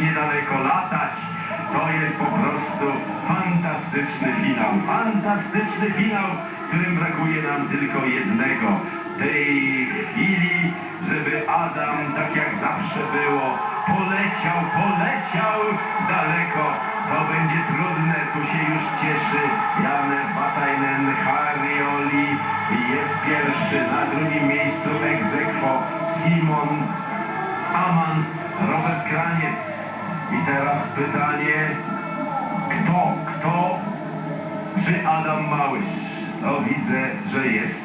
niedaleko latać. To jest po prostu fantastyczny finał. Fantastyczny finał, którym brakuje nam tylko jednego. Tej chwili, żeby Adam, tak jak zawsze było, poleciał, poleciał daleko. To będzie trudne, tu się już cieszy Janek Batajnen, Harioli jest pierwszy, na drugim miejscu Egzekwo, Simon, Aman, Robert Kraniec. Pytanie, kto, kto, czy Adam Małysz? No widzę, że jest,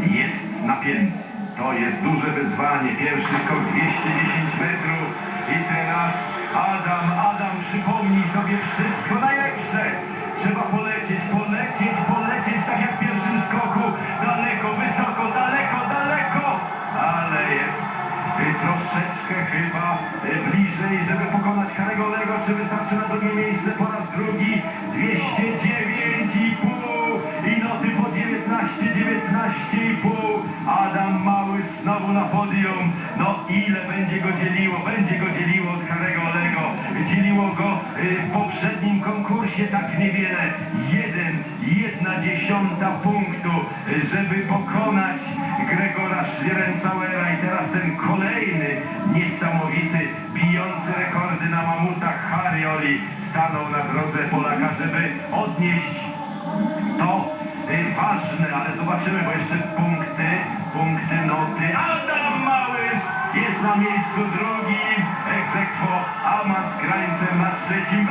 jest napięty. To jest duże wyzwanie, pierwszy skok 210 metrów i teraz Adam, Adam przypomnij sobie wszystko chyba y, bliżej, żeby pokonać Karego Lego, czy wystarczy na drugie miejsce po raz drugi? 209,5 i noty po 19, 19,5 Adam Mały znowu na podium. No ile będzie go dzieliło, będzie go dzieliło od Karego Lego dzieliło go y, w poprzednim konkursie tak niewiele. Jeden, jedna dziesiąta punktu y, żeby pokonać Gregora Schlierencauera i teraz ten kolejny na mamutach Harioli stanął na drodze Polaka, żeby odnieść to y, ważne, ale zobaczymy, bo jeszcze punkty, punkty, noty. Adam Małysz jest na miejscu drugim, egzekwo, Amat z krańcem na trzecim.